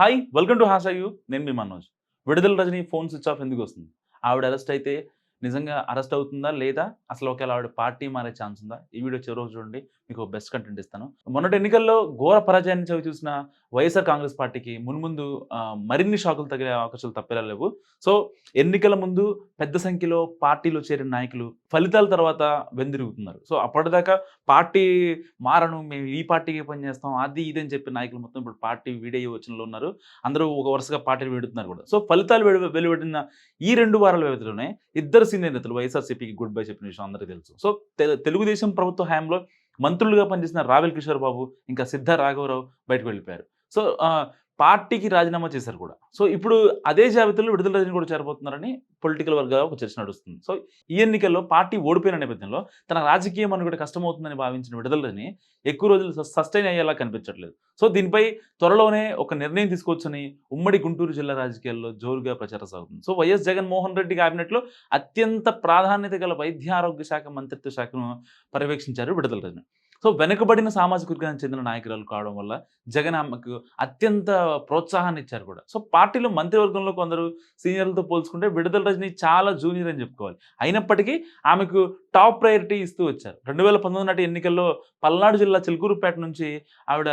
Hi welcome to has you? నేను మీ మనోజ్. విడుదల రజని ఫోన్ స్విచ్ ఆఫ్ ఎందుకు వస్తుంది? ఆవిడ అరెస్ట్ అయితే నిజంగా అరెస్ట్ అవుతుందా లేదా? అసలు ఒకవేళ ఆవిడ పార్టీ మారే ఛాన్స్ ఉందా? ఈ వీడియో చివరి చూడండి. మీకు బెస్ట్ కంటెంట్ ఇస్తాను. మొన్నటి ఎన్నికల్లో ఘోర పరాజయాన్ని చవి చూసిన వైఎస్ఆర్ కాంగ్రెస్ పార్టీకి మున్ముందు మరిన్ని షాకులు తగిలే అవకాశాలు తప్పేలా లేవు. సో ఎన్నికల ముందు పెద్ద సంఖ్యలో పార్టీలో చేరిన నాయకులు ఫలితాల తర్వాత వెందిరుగుతున్నారు. సో అప్పటిదాకా పార్టీ మారను మేము ఈ పార్టీకి పనిచేస్తాం అది ఇది అని చెప్పి నాయకులు మొత్తం ఇప్పుడు పార్టీ వీడే యోచనలో ఉన్నారు. అందరూ ఒక వరుసగా పార్టీలు వేడుతున్నారు కూడా. సో ఫలితాలు వెలువడిన ఈ రెండు వారాల వ్యవధిలోనే ఇద్దరు సీనియర్ నేతలు వైఎస్ఆర్సీపీకి గుడ్ బై చెప్పిన విషయం అందరికీ తెలుసు. సో తెలుగుదేశం ప్రభుత్వ హయాంలో మంత్రులుగా పనిచేసిన రావెల్ కిషోర్ బాబు ఇంకా సిద్ధ రాఘవరావు బయటకు వెళ్ళిపోయారు. సో పార్టీకి రాజీనామా చేశారు కూడా. సో ఇప్పుడు అదే జాబితాలో విడుదల రజని కూడా చేరబోతున్నారని పొలిటికల్ వర్గాల ఒక చర్చ నడుస్తుంది. సో ఈ ఎన్నికల్లో పార్టీ ఓడిపోయిన నేపథ్యంలో తన రాజకీయ కూడా కష్టమవుతుందని భావించిన విడుదల రజని ఎక్కువ రోజులు సస్టైన్ అయ్యేలా కనిపించట్లేదు. సో దీనిపై త్వరలోనే ఒక నిర్ణయం తీసుకోవచ్చని ఉమ్మడి గుంటూరు జిల్లా రాజకీయాల్లో జోరుగా ప్రచారం సాగుతుంది. సో వైఎస్ జగన్మోహన్ రెడ్డి క్యాబినెట్లో అత్యంత ప్రాధాన్యత గల వైద్య ఆరోగ్య శాఖ మంత్రిత్వ శాఖను పర్యవేక్షించారు విడుదల రజని సో వెనుకబడిన సామాజిక వర్గానికి చెందిన నాయకురాలు కావడం వల్ల జగన్ ఆమెకు అత్యంత ప్రోత్సాహాన్ని ఇచ్చారు కూడా. సో పార్టీలో మంత్రివర్గంలో కొందరు సీనియర్లతో పోల్చుకుంటే విడుదల రజని చాలా జూనియర్ అని చెప్పుకోవాలి. అయినప్పటికీ ఆమెకు టాప్ ప్రయారిటీ ఇస్తూ వచ్చారు. రెండు వేల పంతొమ్మిది నాటి ఎన్నికల్లో పల్నాడు జిల్లా చిలుకూరుపేట నుంచి ఆవిడ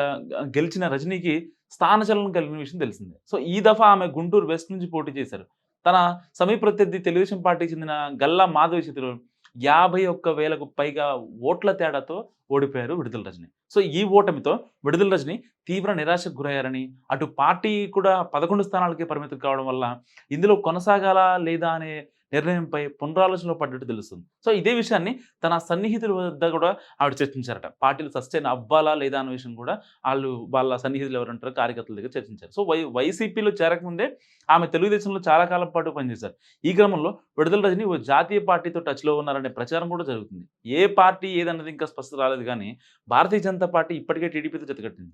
గెలిచిన రజనీకి స్థానచలనం కలిగిన విషయం తెలిసిందే. సో ఈ దఫా ఆమె గుంటూరు వెస్ట్ నుంచి పోటీ చేశారు. తన సమీప ప్రత్యర్థి తెలుగుదేశం పార్టీకి చెందిన గల్లా మాధవి చిత్రులు యాభై ఒక్క వేలకు పైగా ఓట్ల తేడాతో ఓడిపోయారు విడుదల రజని. సో ఈ ఓటమితో విడుదల రజని తీవ్ర నిరాశకు గురయ్యారని అటు పార్టీ కూడా పదకొండు స్థానాలకే పరిమితం కావడం వల్ల ఇందులో కొనసాగాలా లేదా అనే నిర్ణయంపై పునరాలోచనలో పడ్డట్టు తెలుస్తుంది. సో ఇదే విషయాన్ని తన సన్నిహితుల వద్ద కూడా ఆవిడ చర్చించారట. పార్టీలు సస్టైన్ అవ్వాలా లేదా అనే విషయం కూడా వాళ్ళు వాళ్ళ సన్నిహితులు ఎవరంటారు కార్యకర్తల దగ్గర చర్చించారు. సో వై వైసీపీలో చేరకముందే ఆమె తెలుగుదేశంలో చాలా కాలం పాటు పనిచేశారు. ఈ క్రమంలో విడుదల రజని ఓ జాతీయ పార్టీతో టచ్లో ఉన్నారనే ప్రచారం కూడా జరుగుతుంది. ఏ పార్టీ ఏదన్నది ఇంకా స్పష్టత రాలేదు కానీ భారతీయ జనతా పార్టీ ఇప్పటికే టీడీపీతో జతకట్టింది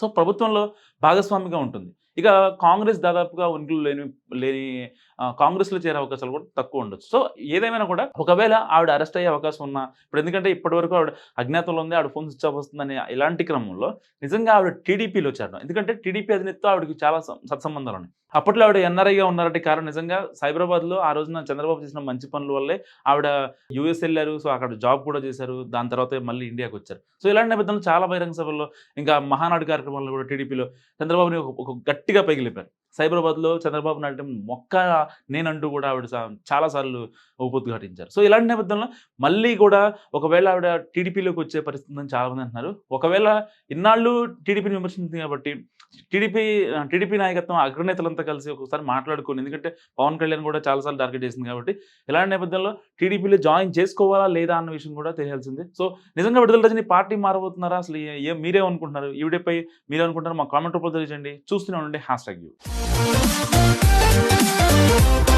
సో ప్రభుత్వంలో భాగస్వామిగా ఉంటుంది. ఇక కాంగ్రెస్ దాదాపుగా ఉనికిలో లేని లేని కాంగ్రెస్లో చేరే అవకాశాలు కూడా తక్కువ ఉండొచ్చు. సో ఏదేమైనా కూడా ఒకవేళ ఆవిడ అరెస్ట్ అయ్యే అవకాశం ఉన్నా ఇప్పుడు ఎందుకంటే ఇప్పటివరకు ఆవిడ అజ్ఞాతంలో ఉంది ఆవిడ ఫోన్ స్విచ్ ఆఫ్ వస్తుందని ఇలాంటి క్రమంలో నిజంగా ఆవిడ టీడీపీలో చేరడం. ఎందుకంటే టీడీపీ అధినేతతో ఆవిడకి చాలా సత్సంబంధాలు ఉన్నాయి. అప్పట్లో ఆవిడ ఎన్ఆర్ఐగా ఉన్నారంటే కారణం నిజంగా సైబరాబాద్లో ఆ రోజున చంద్రబాబు చేసిన మంచి పనుల వల్లే ఆవిడ యూఎస్ వెళ్ళారు. సో అక్కడ జాబ్ కూడా చేశారు. దాని తర్వాత మళ్ళీ ఇండియాకి వచ్చారు. సో ఇలాంటి నేపథ్యంలో చాలా బహిరంగ సభల్లో ఇంకా మహానాడు కార్యక్రమాల్లో కూడా టీడీపీలో చంద్రబాబుని ఒక గట్టి గట్టిగా పైకి సైబరాబాద్లో చంద్రబాబు నాయుడు మొక్క నేనంటూ కూడా ఆవిడ చాలాసార్లు ఉపద్ఘాటించారు. సో ఇలాంటి నేపథ్యంలో మళ్ళీ కూడా ఒకవేళ ఆవిడ టీడీపీలోకి వచ్చే పరిస్థితి ఉందని చాలామంది అంటున్నారు. ఒకవేళ ఇన్నాళ్ళు టీడీపీని విమర్శించింది కాబట్టి టీడీపీ టీడీపీ నాయకత్వం అగ్రనేతలంతా కలిసి ఒకసారి మాట్లాడుకుని ఎందుకంటే పవన్ కళ్యాణ్ కూడా చాలాసార్లు టార్గెట్ చేసింది కాబట్టి ఇలాంటి నేపథ్యంలో టీడీపీలో జాయిన్ చేసుకోవాలా లేదా అన్న విషయం కూడా తెలియాల్సిందే. సో నిజంగా విడుదల రజని పార్టీ మారబోతున్నారా? అసలు ఏ- మీరే మీరేమనుకుంటున్నారు? ఈవిడేపై మీరే మీరేమనుకుంటున్నారు? మా కామెంట్ రూపంలో తెలియజేయండి. చూస్తూనే ఉండండి. Hashtag you. Thank you.